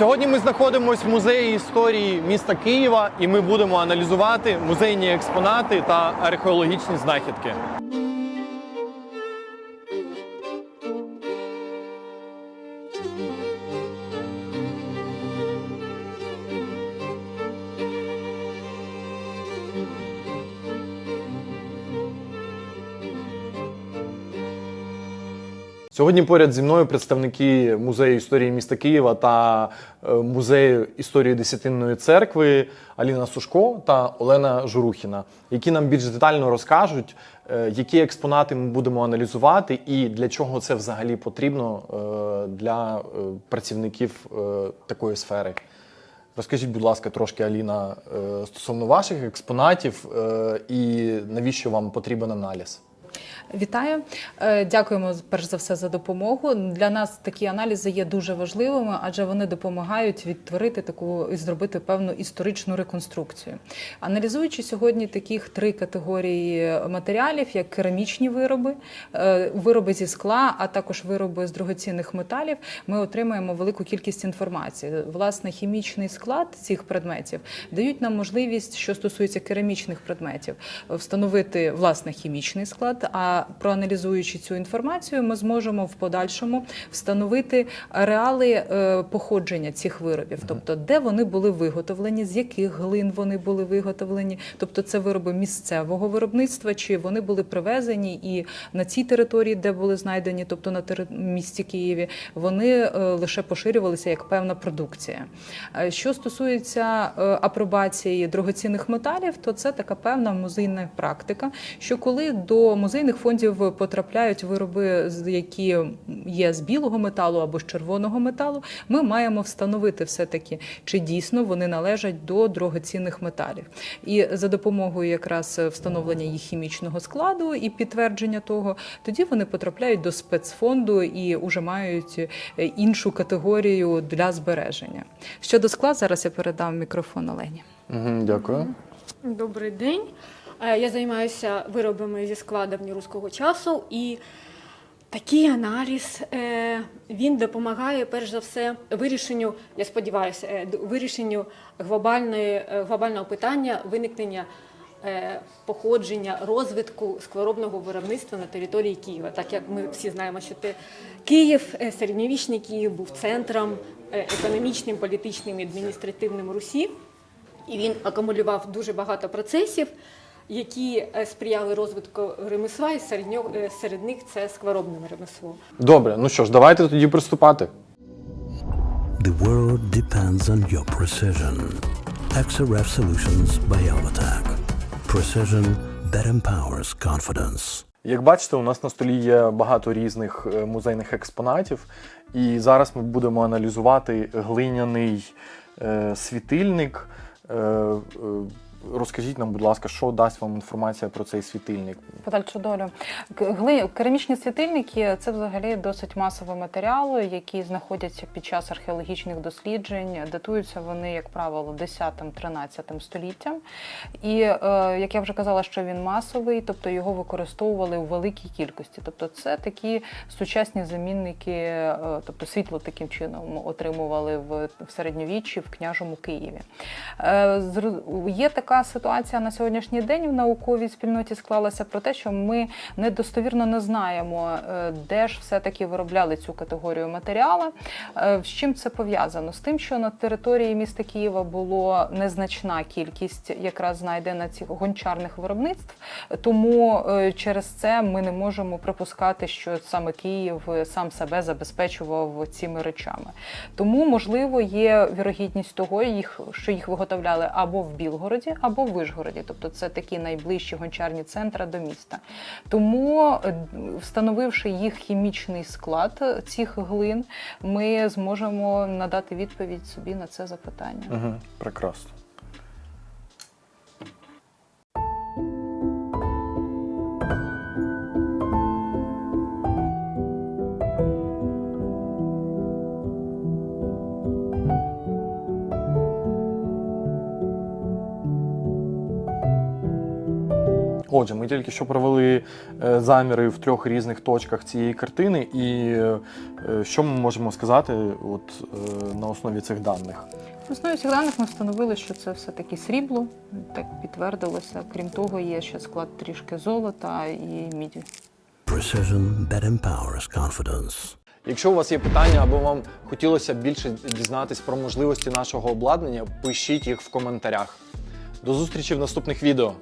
Сьогодні ми знаходимося в музеї історії міста Києва, і ми будемо аналізувати музейні експонати та археологічні знахідки. Сьогодні поряд зі мною представники музею історії міста Києва та е, музею історії Десятинної церкви Аліна Сушко та Олена Журухіна, які нам більш детально розкажуть, е, які експонати ми будемо аналізувати і для чого це взагалі потрібно е, для працівників такої сфери. Розкажіть, будь ласка, трошки Аліна стосовно ваших експонатів і навіщо вам потрібен аналіз? Вітаю, Е, дякуємо перш за все за допомогу. Для нас такі аналізи є дуже важливими, адже вони допомагають відтворити таку і зробити певну історичну реконструкцію. Аналізуючи сьогодні таких три категорії матеріалів, як керамічні вироби, е, вироби зі скла, а також вироби з дорогоцінних металів, ми отримаємо велику кількість інформації. Власне, хімічний склад цих предметів дають нам можливість, що стосується керамічних предметів, встановити власне хімічний склад. А проаналізуючи цю інформацію, ми зможемо в подальшому встановити реали е, походження цих виробів, тобто де вони були виготовлені, з яких глин вони були виготовлені, тобто це вироби місцевого виробництва, чи вони були привезені і на цій території, де були знайдені, тобто на місті Києві, вони е, лише поширювалися як певна продукція. Е, Що стосується апробації дорогоцінних металів, то це така певна музейна практика, що коли до музейних фондів потрапляють вироби, які є з білого металу або з червоного металу, ми маємо встановити все таки, чи дійсно вони належать до дорогоцінних металів. І за допомогою якраз встановлення їх хімічного складу і підтвердження того, тоді вони потрапляють до спецфонду і вже мають е, іншу категорію для збереження. Щодо скла, зараз я передам мікрофон Олені. Дякую. Добрий день. Е, Я займаюся виробами зі скла давньоруського часу, і такий аналіз е, він допомагає перш за все вирішенню, я сподіваюся, е, вирішенню глобальної, глобального питання виникнення походження розвитку складоробного виробництва на території Києва. Так як ми всі знаємо, що те Київ, середньовічний Київ був центром економічним, політичним і адміністративним Русі. І він акумулював дуже багато процесів, які е, сприяли розвитку ремесла, і серед, нього- е, серед них це скваробне ремесло. Добре, ну що ж, давайте тоді приступати. The world depends on your precision. XRF Solutions by Alvatec. Precision that empowers confidence. Як бачите, у нас на столі є багато різних е, музейних експонатів, і зараз ми будемо аналізувати глиняний е, світильник. Е, е, розкажіть нам, будь ласка, що дасть вам інформація про цей світильник? Подальшу долю. Гли- Керамічні світильники це взагалі досить масовий матеріал, які знаходяться під час археологічних досліджень. Датуються вони, як правило, 10-13 століттям. І е, як я вже казала, що він масовий, тобто його використовували у великій кількості. Тобто, це такі сучасні замінники, е, тобто світло таким чином отримували в, середньовіччі в княжому Києві. Е, Є така ситуація на сьогоднішній день в науковій спільноті склалася про те, що ми недостовірно не знаємо, е, де ж все-таки виробляли цю категорію матеріалу. Е, З чим це пов'язано? З тим, що на території міста Києва було незначна кількість якраз знайдена цих гончарних виробництв, тому е, через це ми не можемо припускати, що саме Київ сам себе забезпечував цими речами. Тому, можливо, є вірогідність того, що їх виготовляли або в Білгороді, або в Вишгороді. Тобто це такі найближчі гончарні центри до міста. Тому, е, встановивши їх хімічний склад е, цих глин, ми зможемо надати відповідь собі на це запитання. Угу, прекрасно. Отже, ми тільки що провели е, заміри в трьох різних точках цієї картини, і е, що ми можемо сказати от, е, на основі цих даних? В основі цих даних ми встановили, що це все-таки срібло, так підтвердилося. Крім того, є ще склад трішки золота і міді. Precision that empowers confidence. Якщо у вас є питання або вам хотілося більше дізнатись про можливості нашого обладнання, пишіть їх в коментарях. До зустрічі в наступних відео.